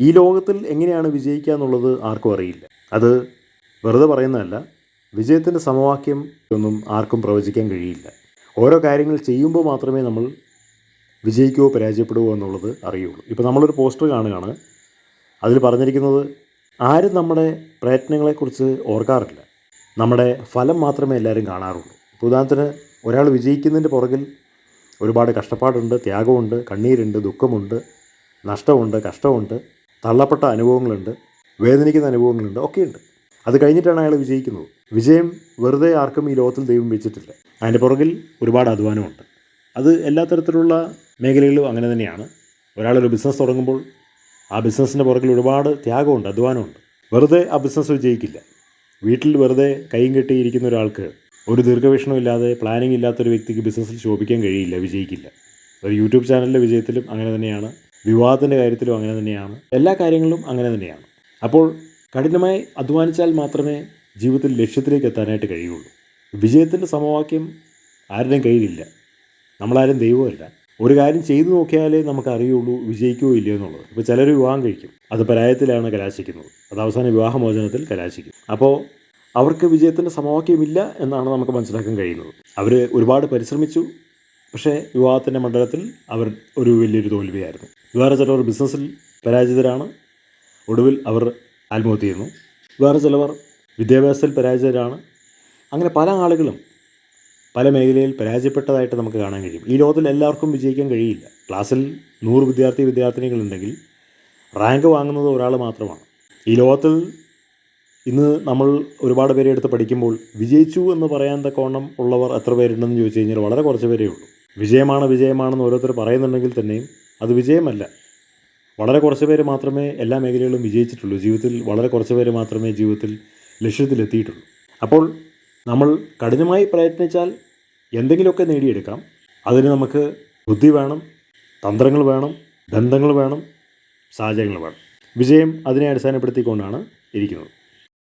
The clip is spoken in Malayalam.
ഈ ലോകത്തിൽ എങ്ങനെയാണ് വിജയിക്കുക എന്നുള്ളത് ആർക്കും അറിയില്ല. അത് വെറുതെ പറയുന്നതല്ല. വിജയത്തിന്റെ സമവാക്യം ഒന്നും ആർക്കും പ്രവചിക്കാൻ കഴിയില്ല. ഓരോ കാര്യങ്ങൾ ചെയ്യുമ്പോൾ മാത്രമേ നമ്മൾ വിജയിക്കുവോ പരാജയപ്പെടുവോ എന്നുള്ളത് അറിയുള്ളൂ. ഇപ്പോൾ നമ്മളൊരു പോസ്റ്റർ കാണുകയാണ്. അതിൽ പറഞ്ഞിരിക്കുന്നത് ആരും നമ്മുടെ പ്രയത്നങ്ങളെക്കുറിച്ച് ഓർക്കാറില്ല. നമ്മുടെ ഫലം മാത്രമേ എല്ലാവരും കാണാറുള്ളൂ. ഇപ്പോൾ ഉദാഹരണത്തിന് ഒരാൾ വിജയിക്കുന്നതിന്റെ പുറകിൽ ഒരുപാട് കഷ്ടപ്പാടുണ്ട് ത്യാഗമുണ്ട് കണ്ണീരുണ്ട് ദുഃഖമുണ്ട് നഷ്ടമുണ്ട് കഷ്ടമുണ്ട്. തള്ളപ്പെട്ട അനുഭവങ്ങളുണ്ട് വേദനിക്കുന്ന അനുഭവങ്ങളുണ്ട് ഒക്കെയുണ്ട്. അത് കഴിഞ്ഞിട്ടാണ് അയാൾ വിജയിക്കുന്നത്. വിജയം വെറുതെ ആർക്കും ഈ ലോകത്തിൽ ദൈവം വെച്ചിട്ടില്ല. അതിന്റെ പുറകിൽ ഒരുപാട് അധ്വാനമുണ്ട്. അത് എല്ലാ തരത്തിലുള്ള മേഖലകളിലും അങ്ങനെ തന്നെയാണ്. ഒരാളൊരു ബിസിനസ് തുടങ്ങുമ്പോൾ ആ ബിസിനസ്സിന്റെ പുറകിൽ ഒരുപാട് ത്യാഗമുണ്ട് അധ്വാനമുണ്ട്. വെറുതെ ആ ബിസിനസ് വിജയിക്കില്ല. വീട്ടിൽ വെറുതെ കൈയും കെട്ടിയിരിക്കുന്ന ഒരാൾക്ക് ഒരു ദീർഘവീക്ഷണം ഇല്ലാതെ പ്ലാനിങ് ഇല്ലാത്തൊരു വ്യക്തിക്ക് ബിസിനസ്സിൽ ശോഭിക്കാൻ കഴിയില്ല വിജയിക്കില്ല. ഒരു യൂട്യൂബ് ചാനലിലെ വിജയത്തിലും അങ്ങനെ തന്നെയാണ്. വിവാഹത്തിന്റെ കാര്യത്തിലും അങ്ങനെ തന്നെയാണ്. എല്ലാ കാര്യങ്ങളിലും അങ്ങനെ തന്നെയാണ്. അപ്പോൾ കഠിനമായി അധ്വാനിച്ചാൽ മാത്രമേ ജീവിതത്തിൽ ലക്ഷ്യത്തിലേക്ക് എത്താനായിട്ട് കഴിയുള്ളൂ വിജയത്തിന്റെ സമവാക്യം ആരുടെയും കയ്യിലില്ല. നമ്മളാരും ദൈവമല്ല. ഒരു കാര്യം ചെയ്തു നോക്കിയാലേ നമുക്ക് അറിയുള്ളൂ വിജയിക്കുകയോ ഇല്ലയോ എന്നുള്ളത്. ഇപ്പോൾ ചിലർ വിവാഹം കഴിക്കും. അത് പരാജയത്തിലാണ് കലാശിക്കുന്നത്. അത് അവസാന വിവാഹമോചനത്തിൽ കലാശിക്കും. അപ്പോൾ അവർക്ക് വിജയത്തിന്റെ സമവാക്യമില്ല എന്നാണ് നമുക്ക് മനസ്സിലാക്കാൻ കഴിയുന്നത്. അവർ ഒരുപാട് പരിശ്രമിച്ചു. പക്ഷേ വിവാഹത്തിന്റെ മണ്ഡലത്തിൽ അവർ ഒരു വലിയൊരു തോൽവിയായിരുന്നു. വേറെ ചിലവർ ബിസിനസ്സിൽ പരാജിതരാണ്. ഒടുവിൽ അവർ ആത്മഹത്യ ചെയ്യുന്നു. വേറെ ചിലവർ വിദ്യാഭ്യാസത്തിൽ പരാജിതരാണ്. അങ്ങനെ പല ആളുകളും പല മേഖലയിൽ പരാജയപ്പെട്ടതായിട്ട് നമുക്ക് കാണാൻ കഴിയും. ഈ ലോകത്തിൽ എല്ലാവർക്കും വിജയിക്കാൻ കഴിയില്ല. ക്ലാസ്സിൽ നൂറ് വിദ്യാർത്ഥി വിദ്യാർത്ഥിനികളുണ്ടെങ്കിൽ റാങ്ക് വാങ്ങുന്നത് ഒരാൾ മാത്രമാണ്. ഈ ലോകത്തിൽ ഇന്ന് നമ്മൾ ഒരുപാട് പേരെ എടുത്ത് പഠിക്കുമ്പോൾ വിജയിച്ചു എന്ന് പറയാൻ തക്കവണ്ണം ഉള്ളവർ എത്ര പേരുണ്ടെന്ന് ചോദിച്ചു കഴിഞ്ഞാൽ വളരെ കുറച്ച് പേരേ ഉള്ളൂ. വിജയമാണ് വിജയമാണെന്ന് ഓരോരുത്തർ പറയുന്നുണ്ടെങ്കിൽ തന്നെയും അത് വിജയമല്ല. വളരെ കുറച്ച് പേര് മാത്രമേ എല്ലാ മേഖലകളിലും വിജയിച്ചിട്ടുള്ളൂ. ജീവിതത്തിൽ വളരെ കുറച്ച് പേര് മാത്രമേ ജീവിതത്തിൽ ലക്ഷ്യത്തിലെത്തിയിട്ടുള്ളൂ. അപ്പോൾ നമ്മൾ കഠിനമായി പ്രയത്നിച്ചാൽ എന്തെങ്കിലുമൊക്കെ നേടിയെടുക്കാം. അതിന് നമുക്ക് ബുദ്ധി വേണം തന്ത്രങ്ങൾ വേണം ബന്ധങ്ങൾ വേണം സാഹചര്യങ്ങൾ വേണം. വിജയം അതിനെ അടിസ്ഥാനപ്പെടുത്തിക്കൊണ്ടാണ് ഇരിക്കുന്നത്.